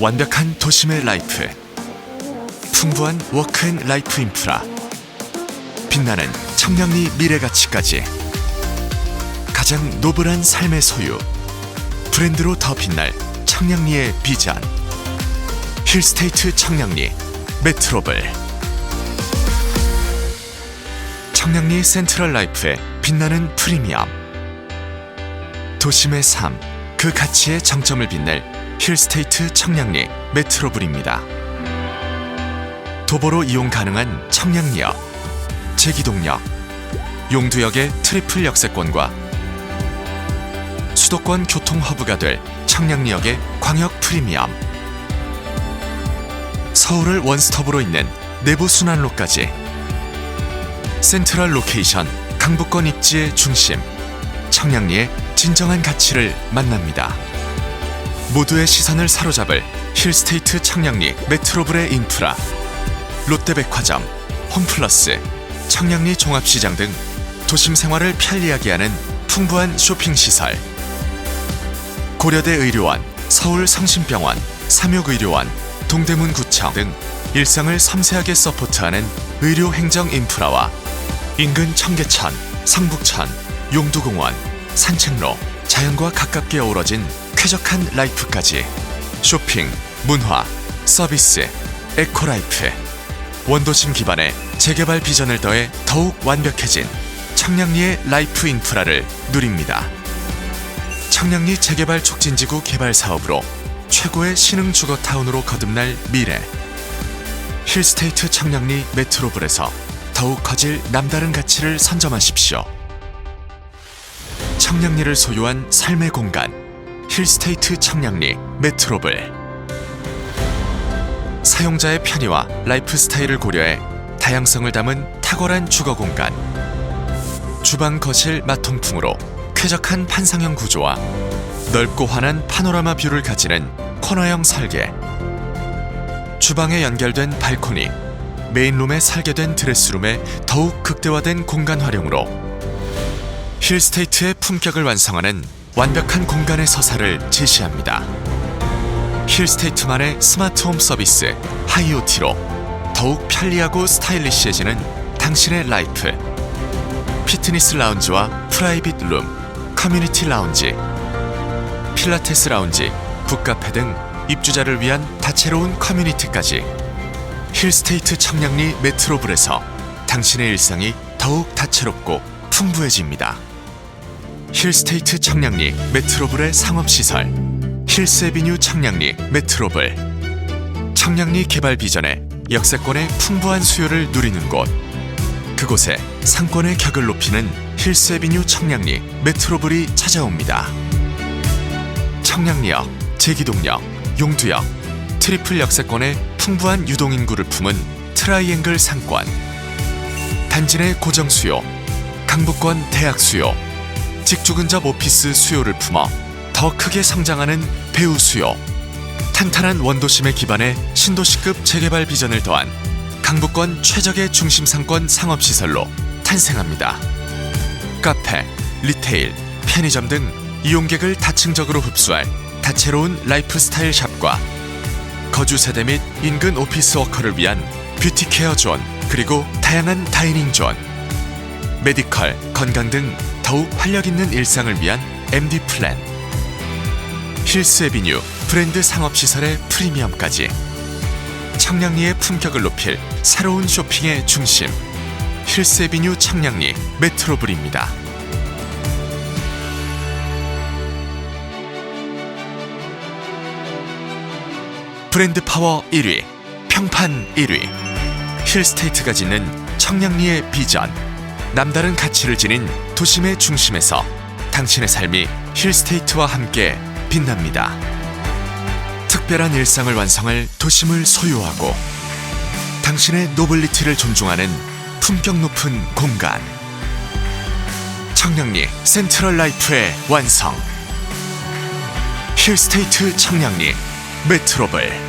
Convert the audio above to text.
완벽한 도심의 라이프. 풍부한 워크앤 라이프 인프라. 빛나는 청량리 미래 가치까지. 가장 노블한 삶의 소유. 브랜드로 더 빛날 청량리의 비전. 힐스테이트 청량리 메트로블. 청량리 센트럴 라이프의 빛나는 프리미엄. 도심의 삶, 그 가치의 정점을 빛낼 힐스테이트 청량리 메트로블입니다. 도보로 이용 가능한 청량리역, 제기동역, 용두역의 트리플 역세권과 수도권 교통 허브가 될 청량리역의 광역 프리미엄, 서울을 원스톱으로 잇는 내부 순환로까지 센트럴 로케이션 강북권 입지의 중심 청량리의 진정한 가치를 만납니다. 모두의 시선을 사로잡을 힐스테이트 청량리 메트로블의 인프라 롯데백화점, 홈플러스, 청량리 종합시장 등 도심 생활을 편리하게 하는 풍부한 쇼핑 시설. 고려대 의료원, 서울 성심병원, 삼육의료원, 동대문구청 등 일상을 섬세하게 서포트하는 의료 행정 인프라와 인근 청계천, 성북천, 용두공원, 산책로, 자연과 가깝게 어우러진 쾌적한 라이프까지 쇼핑, 문화, 서비스, 에코라이프 원도심 기반의 재개발 비전을 더해 더욱 완벽해진 청량리의 라이프 인프라를 누립니다. 청량리 재개발 촉진지구 개발 사업으로 최고의 신흥 주거 타운으로 거듭날 미래 힐스테이트 청량리 메트로블에서 더욱 커질 남다른 가치를 선점하십시오. 청량리를 소유한 삶의 공간 힐스테이트 청량리 메트로블. 사용자의 편의와 라이프 스타일을 고려해 다양성을 담은 탁월한 주거 공간. 주방 거실 마통풍으로 쾌적한 판상형 구조와 넓고 환한 파노라마 뷰를 가지는 코너형 설계. 주방에 연결된 발코니 메인룸에 설계된 드레스룸에 더욱 극대화된 공간 활용으로 힐스테이트의 품격을 완성하는 완벽한 공간의 서사를 제시합니다. 힐스테이트만의 스마트 홈 서비스 하이오티로 더욱 편리하고 스타일리시해지는 당신의 라이프 피트니스 라운지와 프라이빗 룸, 커뮤니티 라운지, 필라테스 라운지, 북카페 등 입주자를 위한 다채로운 커뮤니티까지 힐스테이트 청량리 메트로블에서 당신의 일상이 더욱 다채롭고 풍부해집니다. 힐스테이트 청량리 메트로블의 상업시설 힐스에비뉴 청량리 메트로블. 청량리 개발 비전에 역세권의 풍부한 수요를 누리는 곳. 그곳에 상권의 격을 높이는 힐스에비뉴 청량리 메트로블이 찾아옵니다. 청량리역, 제기동역, 용두역, 트리플 역세권의 풍부한 유동인구를 품은 트라이앵글 상권. 단지 내 고정 수요, 강북권 대학 수요, 직주 근접 오피스 수요를 품어 더 크게 성장하는 배우 수요, 탄탄한 원도심에 기반해 신도시급 재개발 비전을 더한 강북권 최적의 중심 상권 상업 시설로 탄생합니다. 카페, 리테일, 편의점 등 이용객을 다층적으로 흡수할 다채로운 라이프스타일 샵과 거주 세대 및 인근 오피스 워커를 위한 뷰티 케어 존 그리고 다양한 다이닝 존 메디컬, 건강 등 더욱 활력 있는 일상을 위한 MD 플랜. 힐스 에비뉴 브랜드 상업 시설의 프리미엄까지. 청량리의 품격을 높일 새로운 쇼핑의 중심. 힐스 에비뉴 청량리 메트로블입니다. 브랜드 파워 1위, 평판 1위, 힐스테이트가 짓는 청량리의 비전, 남다른 가치를 지닌 도심의 중심에서 당신의 삶이 힐스테이트와 함께 빛납니다. 특별한 일상을 완성할 도심을 소유하고 당신의 노블리티를 존중하는 품격 높은 공간. 청량리 센트럴 라이프의 완성. 힐스테이트 청량리 메트로블.